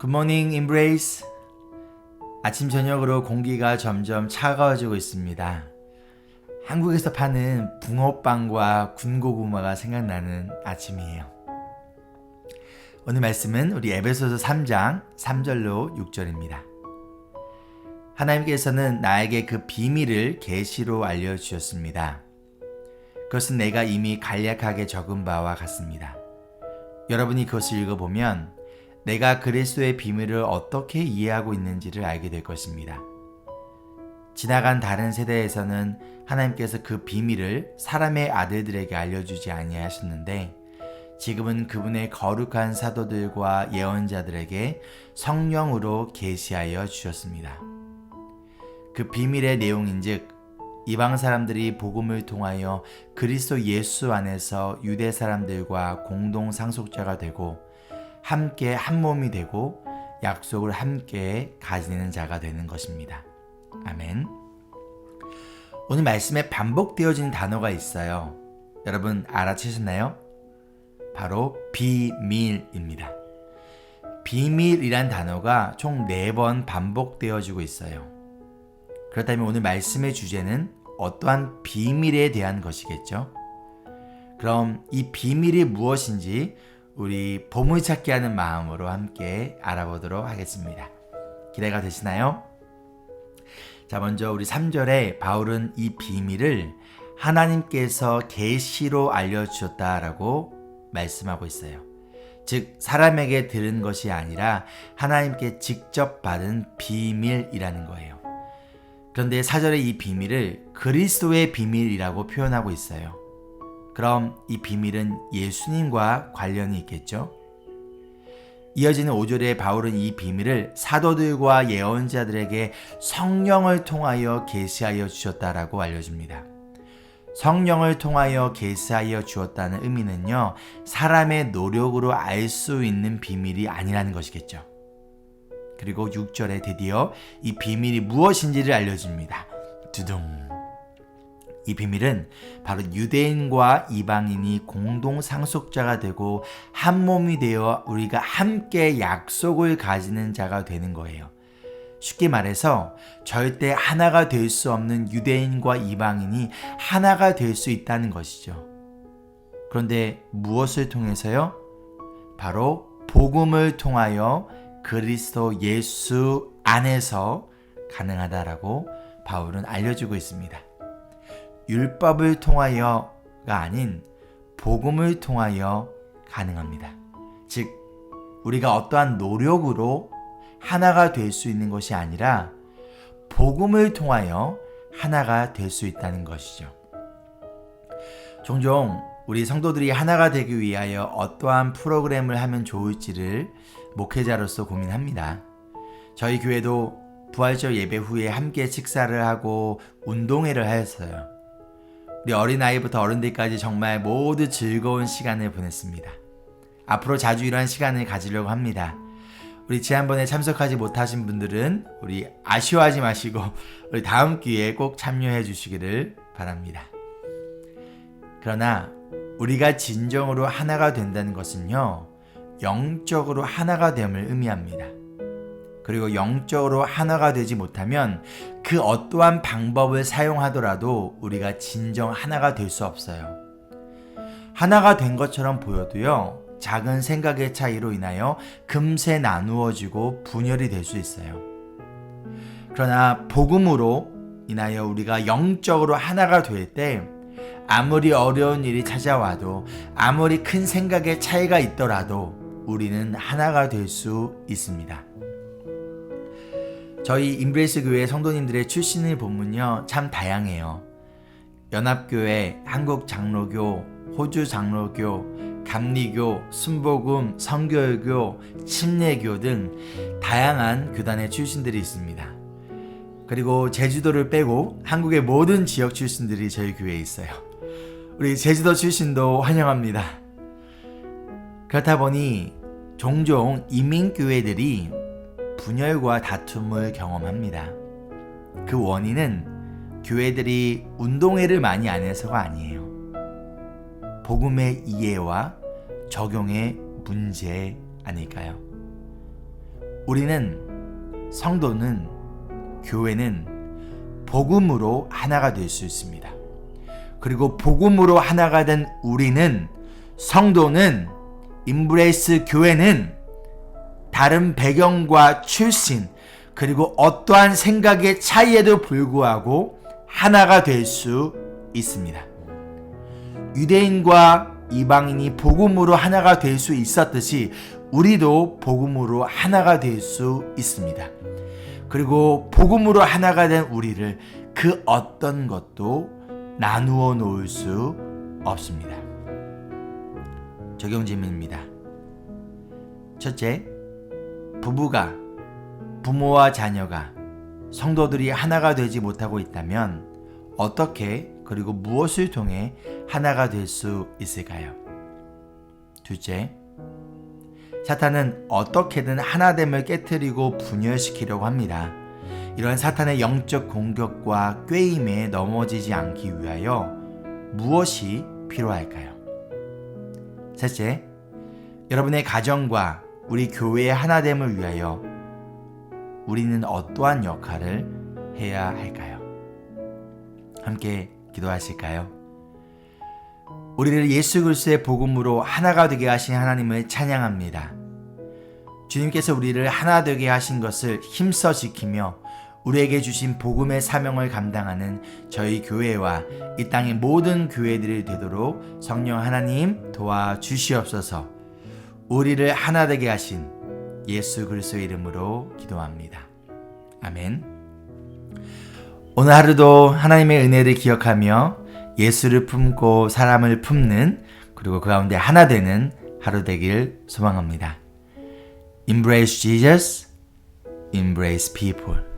굿모닝 임브레이스 아침 저녁으로 공기가 점점 차가워지고 있습니다. 한국에서 파는 붕어빵과 군고구마가 생각나는 아침이에요. 오늘 말씀은 우리 에베소서 3장 3절로 6절입니다. 하나님께서는 나에게 그 비밀을 계시로 알려 주셨습니다. 그것은 내가 이미 간략하게 적은 바와 같습니다. 여러분이 그것을 읽어보면 내가 그리스도의 비밀을 어떻게 이해하고 있는지를 알게 될 것입니다. 지나간 다른 세대에서는 하나님께서 그 비밀을 사람의 아들들에게 알려주지 아니하셨는데 지금은 그분의 거룩한 사도들과 예언자들에게 성령으로 계시하여 주셨습니다. 그 비밀의 내용인즉 이방 사람들이 복음을 통하여 그리스도 예수 안에서 유대 사람들과 공동 상속자가 되고 함께 한 몸이 되고 약속을 함께 가지는 자가 되는 것입니다. 아멘. 오늘 말씀에 반복되어진 단어가 있어요. 여러분 알아채셨나요? 바로 비밀입니다. 비밀이란 단어가 총 4번 반복되어지고 있어요. 그렇다면 오늘 말씀의 주제는 어떠한 비밀에 대한 것이겠죠? 그럼 이 비밀이 무엇인지 우리 보물 찾기 하는 마음으로 함께 알아보도록 하겠습니다. 기대가 되시나요? 자, 먼저 우리 3절에 바울은 이 비밀을 하나님께서 계시로 알려 주셨다라고 말씀하고 있어요. 즉, 사람에게 들은 것이 아니라 하나님께 직접 받은 비밀이라는 거예요. 그런데 4절의 이 비밀을 그리스도의 비밀이라고 표현하고 있어요. 그럼 이 비밀은 예수님과 관련이 있겠죠? 이어지는 5절에 바울은 이 비밀을 사도들과 예언자들에게 성령을 통하여 계시하여 주셨다라고 알려줍니다. 성령을 통하여 계시하여 주었다는 의미는요, 사람의 노력으로 알 수 있는 비밀이 아니라는 것이겠죠. 그리고 6절에 드디어 이 비밀이 무엇인지를 알려줍니다. 두둥. 이 비밀은 바로 유대인과 이방인이 공동 상속자가 되고 한 몸이 되어 우리가 함께 약속을 가지는 자가 되는 거예요. 쉽게 말해서 절대 하나가 될 수 없는 유대인과 이방인이 하나가 될 수 있다는 것이죠. 그런데 무엇을 통해서요? 바로 복음을 통하여 그리스도 예수 안에서 가능하다라고 바울은 알려주고 있습니다. 율법을 통하여가 아닌 복음을 통하여 가능합니다. 즉, 우리가 어떠한 노력으로 하나가 될 수 있는 것이 아니라 복음을 통하여 하나가 될 수 있다는 것이죠. 종종 우리 성도들이 하나가 되기 위하여 어떠한 프로그램을 하면 좋을지를 목회자로서 고민합니다. 저희 교회도 부활절 예배 후에 함께 식사를 하고 운동회를 하였어요. 우리 어린아이부터 어른들까지 정말 모두 즐거운 시간을 보냈습니다. 앞으로 자주 이러한 시간을 가지려고 합니다. 우리 지난번에 참석하지 못하신 분들은 우리 아쉬워하지 마시고 우리 다음 기회에 꼭 참여해 주시기를 바랍니다. 그러나 우리가 진정으로 하나가 된다는 것은요, 영적으로 하나가 됨을 의미합니다. 그리고 영적으로 하나가 되지 못하면 그 어떠한 방법을 사용하더라도 우리가 진정 하나가 될 수 없어요. 하나가 된 것처럼 보여도요, 작은 생각의 차이로 인하여 금세 나누어지고 분열이 될 수 있어요. 그러나 복음으로 인하여 우리가 영적으로 하나가 될 때 아무리 어려운 일이 찾아와도 아무리 큰 생각의 차이가 있더라도 우리는 하나가 될 수 있습니다. 저희 임브레스 교회 성도님들의 출신을 보면요 참 다양해요. 연합교회, 한국 장로교, 호주 장로교, 감리교, 순복음, 성교교, 침례교 등 다양한 교단의 출신들이 있습니다. 그리고 제주도를 빼고 한국의 모든 지역 출신들이 저희 교회에 있어요. 우리 제주도 출신도 환영합니다. 그렇다 보니 종종 이민교회들이 분열과 다툼을 경험합니다. 그 원인은 교회들이 운동회를 많이 안 해서가 아니에요. 복음의 이해와 적용의 문제 아닐까요? 우리는 성도는 교회는 복음으로 하나가 될 수 있습니다. 그리고 복음으로 하나가 된 우리는 성도는 임브레이스 교회는 다른 배경과 출신 그리고 어떠한 생각의 차이에도 불구하고 하나가 될 수 있습니다. 유대인과 이방인이 복음으로 하나가 될 수 있었듯이 우리도 복음으로 하나가 될 수 있습니다. 그리고 복음으로 하나가 된 우리를 그 어떤 것도 나누어 놓을 수 없습니다. 적용 질문입니다. 첫째, 부부가 부모와 자녀가 성도들이 하나가 되지 못하고 있다면 어떻게 그리고 무엇을 통해 하나가 될 수 있을까요? 둘째, 사탄은 어떻게든 하나됨을 깨뜨리고 분열시키려고 합니다. 이런 사탄의 영적 공격과 꾀임에 넘어지지 않기 위하여 무엇이 필요할까요? 셋째, 여러분의 가정과 우리 교회의 하나됨을 위하여 우리는 어떠한 역할을 해야 할까요? 함께 기도하실까요? 우리를 예수 그리스도의 복음으로 하나가 되게 하신 하나님을 찬양합니다. 주님께서 우리를 하나 되게 하신 것을 힘써 지키며 우리에게 주신 복음의 사명을 감당하는 저희 교회와 이 땅의 모든 교회들이 되도록 성령 하나님 도와 주시옵소서. 우리를 하나 되게 하신 예수 그리스도의 이름으로 기도합니다. 아멘. 오늘 하루도 하나님의 은혜를 기억하며 예수를 품고 사람을 품는 그리고 그 가운데 하나 되는 하루 되길 소망합니다. Embrace Jesus, embrace people.